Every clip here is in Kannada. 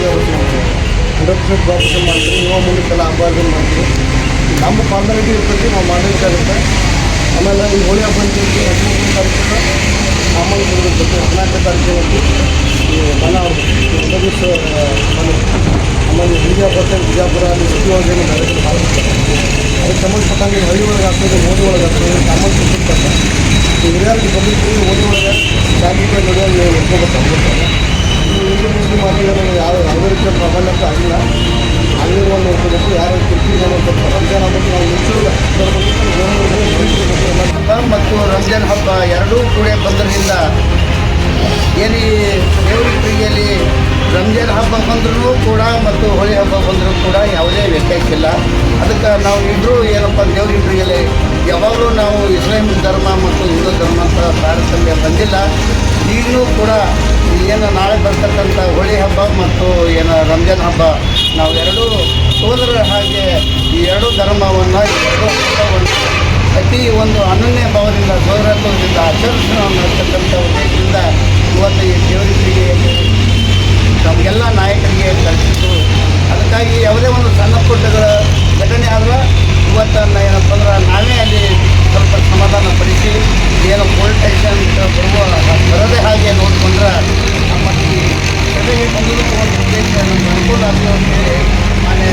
ಹಂಡ್ರೆಡ್ ಪರ್ಸೆಂಟ್ ಪ್ರಾಫಿಷನ್ ಮಾಡ್ತೀವಿ ನೀವು ಮುಂದಕ್ಕೆಲ್ಲ ಹಬ್ಬಾರ್ದು ಮಾಡ್ತೀವಿ ನಮ್ಮ ಫಾರ್ಮಾಲಿಟಿ ಇರ್ತೈತಿ, ನಾವು ಮಾಡಬೇಕಾಗುತ್ತೆ ಆಮೇಲೆ ಈ ಹೋಳಿ ಹಬ್ಬ ಅಂತ ಹೇಳಿ ಹದಿಮೂರನೇ ತಾರೀಕಿನ ಸಾಮಾನ್ಯ ಇರ್ತೈತಿ, ಹದಿನಾಲ್ಕನೇ ತಾರೀಕಿನ ಈ ಬನ ಒಂದು ದಿವಸ ಆಮೇಲೆ ಬಿಜಾಪುರ ಬಿಜಾಪುರ ಅಲ್ಲಿ ಸಿಟಿ ಒಳಗೆ ಅದಕ್ಕೆ ಸಂಬಂಧಪಟ್ಟಂಗೆ ಹಳ್ಳಿ ಒಳಗೆ ಆಗ್ತದೆ ಮೋದಿ ಒಳಗೆ ಆಗ್ತದೆ ಸಾಮಾನ್ಯ ಹಿರಿಯರಿಗೆ ಬಂದಿದ್ದು ಓದಿ ಒಳಗೆ ಜಾಗೃತಿ ನಡೆಯೋದು ನೀವು ನೋಡ್ಕೋಬೇಕಾಗುತ್ತೆ ಹಿಂದೂ ಮುಸ್ಲಿಂ ಮಾಡಿದ್ರೆ ಯಾವ ಅಂತ ಆಗಿಲ್ಲ. ಆಗಿರುವಂಥ ನೋಡ್ಕೋಬೇಕು ಯಾರು ಕಿರ್ಕಿ ನೋಡ್ಬೇಕು ರಂಜಾನ್ ಹಬ್ಬಕ್ಕೆ ನಾವು ಹೆಚ್ಚು ಮತ್ತು ರಂಜಾನ್ ಹಬ್ಬ ಎರಡೂ ಕೂಡ ಬಂದರಿಂದ ಏನು ದೇವರ ಪ್ರಿಯಲ್ಲಿ ರಂಜಾನ್ ಹಬ್ಬ ಬಂದರೂ ಕೂಡ ಮತ್ತು ಹೋಳಿ ಹಬ್ಬ ಬಂದರೂ ಕೂಡ ಯಾವುದೇ ವ್ಯತ್ಯಾಸ ಇಲ್ಲ. ಅದಕ್ಕೆ ನಾವು ಇಬ್ಬರು ಏನಪ್ಪ ದೇವ್ರ ಪ್ರಿಯಲ್ಲಿ ಯಾವಾಗಲೂ ನಾವು ಇಸ್ಲಾಂ ಧರ್ಮ ಮತ್ತು ಹಿಂದೂ ಧರ್ಮ ಅಂತ ತಾರತಮ್ಯ ಬಂದಿಲ್ಲ. ಈಗಲೂ ಕೂಡ ಏನು ನಾಳೆ ಬರ್ತಕ್ಕಂಥ ಹೋಳಿ ಹಬ್ಬ ಮತ್ತು ಏನು ರಂಜಾನ್ ಹಬ್ಬ, ನಾವು ಎರಡೂ ಸೋದರ ಹಾಗೆ ಈ ಎರಡೂ ಧರ್ಮವನ್ನು ಎರಡೂ ಅತಿ ಒಂದು ಅನನ್ಯ ಭಾವದಿಂದ ಸೋದರತ್ವದಿಂದ ಆಚರಿಸೋಣ ಅನ್ನತಕ್ಕಂಥ ಉದ್ದೇಶದಿಂದ ಇವತ್ತು ಈ ದೇವರಿಗೆ ನಮಗೆಲ್ಲ ನಾಯಕರಿಗೆ ಕಲಿಸಿದ್ದು ಅದಕ್ಕಾಗಿ ಯಾವುದೇ ಒಂದು ಸಣ್ಣ ಪುಟ್ಟಗಳ ಘಟನೆ ಆದ್ರೆ ಇವತ್ತನ್ನು ಏನಪ್ಪ ಅಂದ್ರೆ ನಾವೇ ಅಲ್ಲಿ ಸ್ವಲ್ಪ ಸಮಾಧಾನ ಪಡಿಸಿ ಏನು ಪೊಲೀಸ್ ಸ್ಟೇಷನ್ ಬರುವ ಬರದೇ ಹಾಗೆ ನೋಡಿಕೊಂಡ್ರೆ ನಮ್ಮ ಈ ಸಭೆಗೆ ಬಂದಿದ್ದು ಒಂದು ಉದ್ದೇಶ ನಮ್ಗೆ ಅನುಕೂಲ ಆಗಲಿ ಅಂತೇಳಿ ಮಾನ್ಯ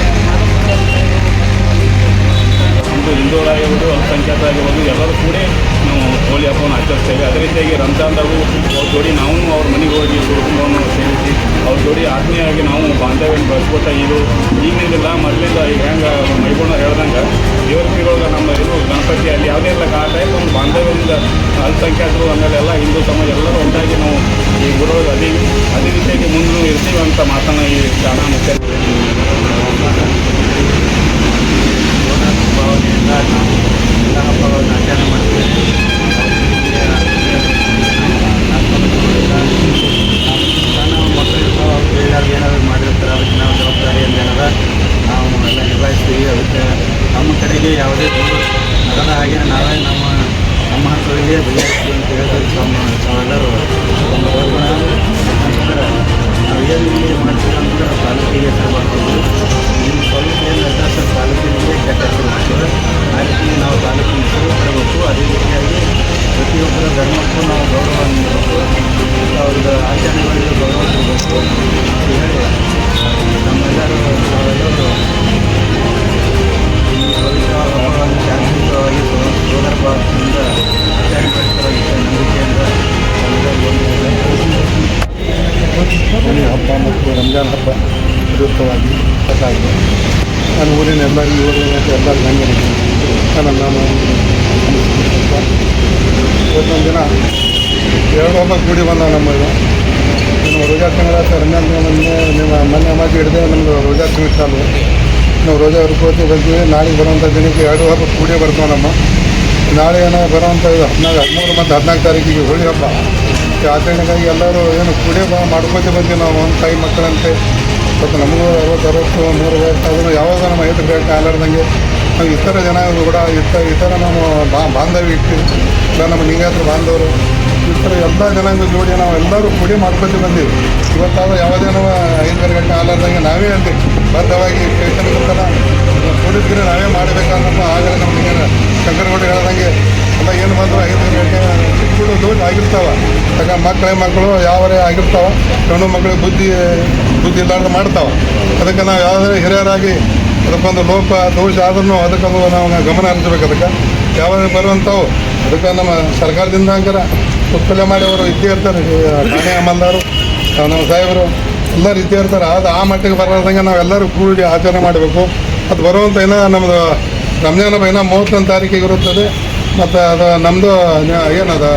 ನಮ್ಮದು ಹಿಂದೂಗಳಾಗಿರ್ಬೋದು ಆಗಿರ್ಬೋದು ಎಲ್ಲರೂ ಕೂಡ ನಾವು ಹೋಳಿ ಹಬ್ಬವನ್ನು ಆಚರಿಸ್ತೇವೆ. ಅದೇ ರೀತಿಯಾಗಿ ರಂಜಾನ್ದಾಗೂ ಅವ್ರ ಜೋಡಿ ನಾವು ಅವ್ರ ಮನೆಗೆ ಹೋಗಿ ಕುಟುಂಬವನ್ನು ಸೇರಿಸಿ ಅವ್ರ ಜೋಡಿ ಆತ್ಮೀಯವಾಗಿ ನಾವು ಬಾಂಧವ್ಯವನ್ನು ಬೆಳೆಸ್ಕೊತಾ ಇದು ಈಗಿನಿಂದಿಲ್ಲ ಮೊದಲಿಂದ ಈಗ ಹೆಂಗೆ ಮೈಗೋಣ ಹೇಳ್ದಂಗೆ, ದೇವರ ನಮ್ಮ ಇದು ಗಣಪತಿ ಅಲ್ಲಿ ಯಾವುದೇ ಇಲ್ಲ, ಆ ಟೈಪ್ ಒಂದು ಬಾಂಧವ್ಯದಿಂದ ಅಲ್ಪಸಂಖ್ಯಾತರು ಆಮೇಲೆ ಎಲ್ಲ ಹಿಂದೂ ಸಮಾಜ ಎಲ್ಲರೂ ಒಂದಾಗಿ ನಾವು ಈ ಗುರುಗಳು ಅದೇ ಅದೇ ರೀತಿಯಾಗಿ ಮುಂದೆ ಇರ್ತೀವಿ ಅಂತ ಮಾತನ್ನು ಈ ಕಾರಣ ಮುಖ್ಯ ಭಾವನೆಯಿಂದ ನಾವು ಎಲ್ಲ ಹಬ್ಬಗಳನ್ನು ಆಚರಣೆ ಮಾಡ್ತೀವಿ ನಾವು ಮಕ್ಕಳಿಗೆ ಬೇರೆಯವ್ರಿಗೆ ಏನಾದರೂ ಮಾಡಿರ್ತಾರೆ ಅದಕ್ಕೆ ನಾವು ಜವಾಬ್ದಾರಿಯಿಂದ ಏನಾರ ನಾವು ಎಲ್ಲ ನಿಭಾಯಿಸ್ತೀವಿ ಅದಕ್ಕೆ ನಮ್ಮ ಕಡೆಗೆ ಯಾವುದೇ ನಡೆದ ಹಾಗೆ ನಾವೇ ನಮ್ಮ ನಮ್ಮ ಹಂತದಲ್ಲಿ ಬಗೆಹರಿಸ್ತೀವಿ ಅಂತ ಹೇಳಿದ್ರೆ ತಮ್ಮ ತಾವೆಲ್ಲರೂ ಅಂತಂದ್ರೆ ನಾವು ಏನು ಇಲ್ಲಿ ಮಾಡ್ತೀವಿ ಅಂತಂದ್ರೆ ನಾನು ಊರಿನ ಎಲ್ಲರಿಗೂ ಊರಿನ ಎಲ್ಲ ಹಂಗೆ ನನ್ನ ನಾನು ಇವತ್ತೊಂದು ದಿನ ಎರಡು ಹಬ್ಬ ಕೂಡಿ ಬಂದ ನಮ್ಮ ನಮ್ಮ ರೋಜಾ ತಿಂಗಳ ರಂಜಾನ್ ನಿಮ್ಮ ಮೊನ್ನೆ ಮಾತು ಹಿಡಿದೆ ನಮ್ಮದು ರೋಜಾ ತಿಂಗಳು ಚಾಲು. ನಾವು ರೋಜಾ ಹುಡುಕೋತಿ ಬಂದ್ವಿ ನಾಳೆಗೆ ಬರುವಂಥ ದಿನಕ್ಕೆ ಎರಡು ಹಬ್ಬ ಕೂಡಿ ಬರ್ತಾವೆ ನಮ್ಮ. ನಾಳೆ ಏನೋ ಬರೋವಂಥ ಹದಿನಾಲ್ಕು ಹದಿಮೂರು ಮತ್ತು ಹದಿನಾಲ್ಕು ತಾರೀಕಿಗೆ ಹೋಳಿ ಹಬ್ಬ. ಆಚರಣೆಗಾಗಿ ಎಲ್ಲರೂ ಏನು ಕೂಡಿ ಮಾಡ್ಕೋತಿ ಬಂದ್ವಿ ನಾವು, ಒಂದು ತಾಯಿ ಮಕ್ಕಳಂತೆ. ಮತ್ತು ನಮಗೂ ಅರವತ್ತು ಅರವತ್ತು ವಯಸ್ಸಾದರೂ ಯಾವಾಗ ನಮ್ಮ ಐದು ಬೇಕು ಆಲಾರ್ದಂಗೆ ನಾವು ಇತರ ಜನ ಕೂಡ ಇತ, ಇತರ ನಮ್ಮ ಬಾ, ಬಾಂಧವ್ಯ ಇಟ್ಟು, ಇಲ್ಲ ನಮ್ಮ ನಿಂಗಾತ್ರ ಬಾಂಧವರು ಈ ಥರ ಎಲ್ಲ ಜನಾಂಗ ಜೋಡಿ ನಾವು ಎಲ್ಲರೂ ಕೂಡಿ ಮಾಡ್ಕೊತೀವಿ ಬಂದೀವಿ ಇವತ್ತಾದ್ರೂ ಯಾವುದೇ ನಾವು ಐದುವರೆ ಗಂಟೆ ಆಲಾರ್ದಂಗೆ ನಾವೇ ಅಲ್ಲಿ ಬದ್ಧವಾಗಿ ಬರ್ತಾರ ಕೂಡಿದ್ರೆ ನಾವೇ ಮಾಡಬೇಕನ್ನೋ ಆಗಲೇ ನಮಗೆ ಶಂಕರಗೌಡ ಹೇಳ್ದಂಗೆ ಎಲ್ಲ ಏನು ಬಂದರೂ ಐದು ಗಂಟೆ ಚಿಕ್ಕಗಳು ಆಗಿರ್ತಾವ. ಯಾಕಂದ್ರೆ ಮಕ್ಕಳೇ ಮಕ್ಕಳು, ಯಾವರೇ ಆಗಿರ್ತಾವೆ. ಹೆಣ್ಣು ಮಕ್ಕಳಿಗೆ ಬುದ್ಧಿ ಬುದ್ಧಿ ಇಲ್ಲಾರ್ದು ಮಾಡ್ತಾವ. ಅದಕ್ಕೆ ನಾವು ಯಾವುದೇ ಹಿರಿಯರಾಗಿ ಅದಕ್ಕೊಂದು ಲೋಪ, ದೋಷ ಆದ್ರೂ ಅದಕ್ಕೊಂದು ನಾವು ಗಮನ ಹರಿಸ್ಬೇಕು ಅದಕ್ಕೆ. ಯಾವಾಗ ಬರುವಂಥವು, ಅದಕ್ಕೆ ನಮ್ಮ ಸರ್ಕಾರದಿಂದ ಅಂಕರ ಉತ್ಪಲ್ಯ ಮಾಡಿ ಅವರು ಇದ್ದೇ ಇರ್ತಾರೆ. ಠಾಣೆ ಅಮಲ್ದಾರು ನಮ್ಮ ಸಾಹೇಬರು ಎಲ್ಲರೂ ಇದ್ದೇ ಇರ್ತಾರೆ. ಅದು ಆ ಮಟ್ಟಿಗೆ ಬರಲಾರ್ದಂಗೆ ನಾವೆಲ್ಲರೂ ಕೂಡಿ ಆಚರಣೆ ಮಾಡಬೇಕು. ಅದು ಬರುವಂಥ ಏನೋ ನಮ್ಮದು ರಂಜಾನ್ ಹಬ್ಬ ಏನೋ ಮೂವತ್ತೊಂದು ತಾರೀಕಿಗೆ ಇರುತ್ತದೆ. ಮತ್ತು ಅದು ನಮ್ಮದು ಏನದು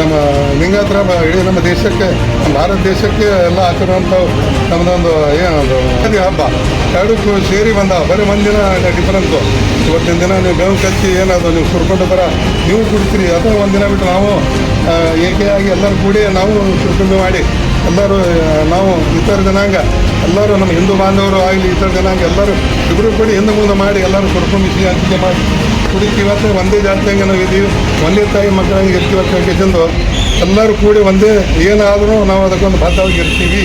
ನಮ್ಮ ಲಿಂಗಾತ್ರ ಇಡೀ ನಮ್ಮ ದೇಶಕ್ಕೆ, ಭಾರತ ದೇಶಕ್ಕೆ ಎಲ್ಲ ಆಚರುವಂಥವು ನಮ್ಮದೊಂದು ಏನೊಂದು ಹಬ್ಬ. ಎರಡಕ್ಕೂ ಸೇರಿ ಬಂದ, ಬರೀ ಒಂದಿನ ಡಿಫರೆನ್ಸು ಇವತ್ತಿನ ದಿನ ನೀವು ಬೇವು ಕಚ್ಚಿ ಏನಾದರೂ ನೀವು ಸುರ್ಕೊಂಡು ಬರ ನೀವು ಕುಡ್ತೀರಿ. ಅದು ಒಂದಿನ ಬಿಟ್ಟು ನಾವು ಏಕೆಯಾಗಿ ಎಲ್ಲರೂ ಕೂಡಿ ನಾವು ಸುರ್ಕೊಂಡು ಮಾಡಿ, ಎಲ್ಲರೂ ನಾವು ಇತರ ಜನಾಂಗ ಎಲ್ಲರೂ ನಮ್ಮ ಹಿಂದೂ ಬಾಂಧವರು ಆಗಲಿ, ಇತರ ಜನಾಂಗ ಎಲ್ಲರೂ ಇಬ್ಬರು ಕೂಡಿ ಹಿಂದೆ ಮುಂದೆ ಮಾಡಿ ಎಲ್ಲರೂ ಕುಡ್ಕೊಂಡು ಹಂಚಿಕೆ ಮಾಡಿ. ಕುಡಿತೀವಿ ಇವತ್ತು ಒಂದೇ ಜಾತ್ರೆಗೆ ನಾವು ಇದ್ದೀವಿ. ಒಂದೇ ತಾಯಿ ಮಕ್ಕಳಿಗೆ ಕೆಂದು ಎಲ್ಲರೂ ಕೂಡಿ ಒಂದೇ ಏನಾದರೂ ನಾವು ಅದಕ್ಕೊಂದು ಬದ್ಧವಾಗಿ ಇರ್ತೀವಿ.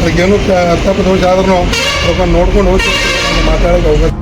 ಅದಕ್ಕೇನು ತಪ್ಪು ದೋಷ ಆದ್ರೂ ಅದಕ್ಕೊಂದು ನೋಡ್ಕೊಂಡು ಹೋಗ್ತೀವಿ ಮಾತಾಡೋಕೆ ಅವಕಾಶ